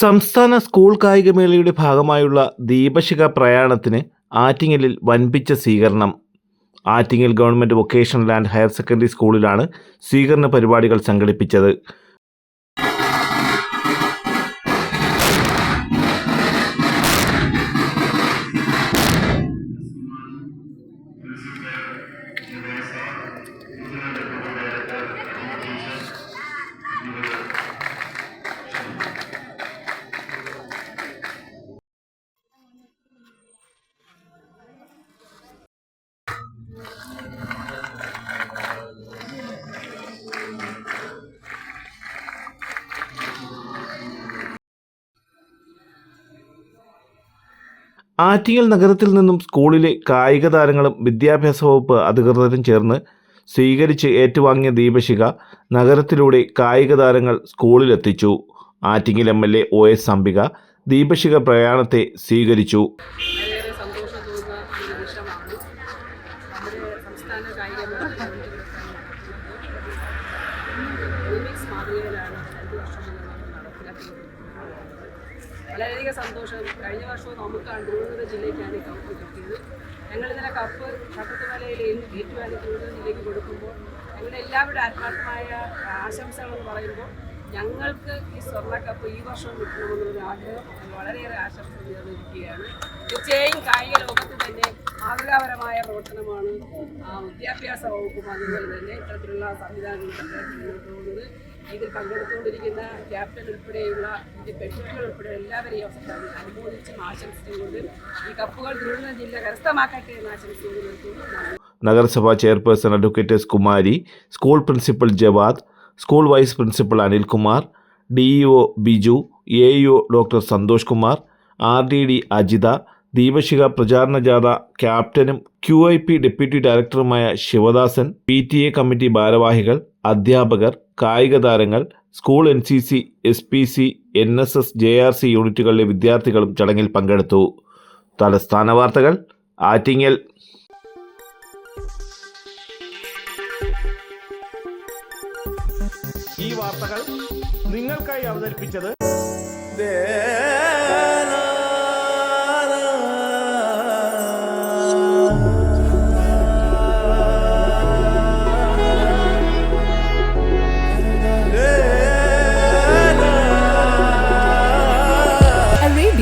സംസ്ഥാന സ്കൂൾ കായികമേളയുടെ ഭാഗമായുള്ള ദീപശിഖ പ്രയാണത്തിന് ആറ്റിങ്ങലിൽ വൻപിച്ച സ്വീകരണം. Attingal government vocational and higher secondary സ്കൂളിലാണ് സ്വീകരണ പരിപാടികൾ സംഘടിപ്പിച്ചത്. ആറ്റിങ്ങൽ നഗരത്തിൽ നിന്നും സ്കൂളിലെ കായിക താരങ്ങളും വിദ്യാഭ്യാസ വകുപ്പ് അധികൃതരും ചേർന്ന് സ്വീകരിച്ച് ഏറ്റുവാങ്ങിയ ദീപശിഖ നഗരത്തിലൂടെ കായിക താരങ്ങൾ സ്കൂളിലെത്തിച്ചു. Attingal M. L. A. O. S. Ambika ദീപശിഖ പ്രയാണത്തെ സ്വീകരിച്ചു. ഒളിമ്പിക്സ് വളരെയധികം സന്തോഷം. കഴിഞ്ഞ വർഷവും നമുക്കാണ് തിരുവനന്തപുരം ജില്ലയ്ക്കാണ് ഈ കപ്പ് കിട്ടിയത്. ഞങ്ങൾ ഇതിനെ കപ്പ് ചട്ടത്തുമലയിൽ ഏറ്റുവാങ്ങി തിരുവനന്തപുരം ജില്ലയ്ക്ക് കൊടുക്കുമ്പോൾ ഞങ്ങളുടെ എല്ലാവരുടെ ആത്മാർത്ഥമായ ആശംസകളെന്ന് പറയുമ്പോൾ ഞങ്ങൾക്ക് ഈ സ്വർണ കപ്പ് ഈ വർഷം കിട്ടണമെന്നൊരു ആഗ്രഹം വളരെയേറെ ആശംസ നേർന്നിരിക്കുകയാണ് തീർച്ചയായും കായിക ലോകത്ത് തന്നെ പ്രവർത്തനമാണ് ആ, വിദ്യാഭ്യാസ വകുപ്പും അതുപോലെ തന്നെ ഇത്തരത്തിലുള്ള സംവിധാനങ്ങളൊക്കെ പോകുന്നത്. ഇതിൽ പങ്കെടുത്തുകൊണ്ടിരിക്കുന്ന ക്യാപ്റ്റൻ ഉൾപ്പെടെയുള്ള ഇതിന്റെ പെൺകുട്ടികൾ ഉൾപ്പെടെ എല്ലാവരെയും അനുമോദിച്ചും ആശംസിച്ചുകൊണ്ട് ഈ കപ്പുകൾ തിരുവനന്തപുരം ജില്ല കരസ്ഥമാക്കട്ടെ എന്ന് ആശംസിച്ചുകൊണ്ട് നഗരസഭാ chairperson advocate S Kumari school principal Javad school vice principal Anilkumar D EO Biju A doctor Santhosh Kumar R D D Ajitha ദീപശിഖ പ്രചാരണ ജാഥ ക്യാപ്റ്റനും ക്യു ഐ പി ഡെപ്യൂട്ടി ഡയറക്ടറുമായ Sivadasan P T A committee ഭാരവാഹികൾ അധ്യാപകർ കായിക താരങ്ങൾ school N C C S P C N S S J R C യൂണിറ്റുകളിലെ വിദ്യാർത്ഥികളും ചടങ്ങിൽ പങ്കെടുത്തു. തലസ്ഥാന വാർത്തകൾ ആറ്റിങ്ങൽ. ഈ വാർത്തകൾ നിങ്ങൾക്കായി അവതരിപ്പിച്ചത്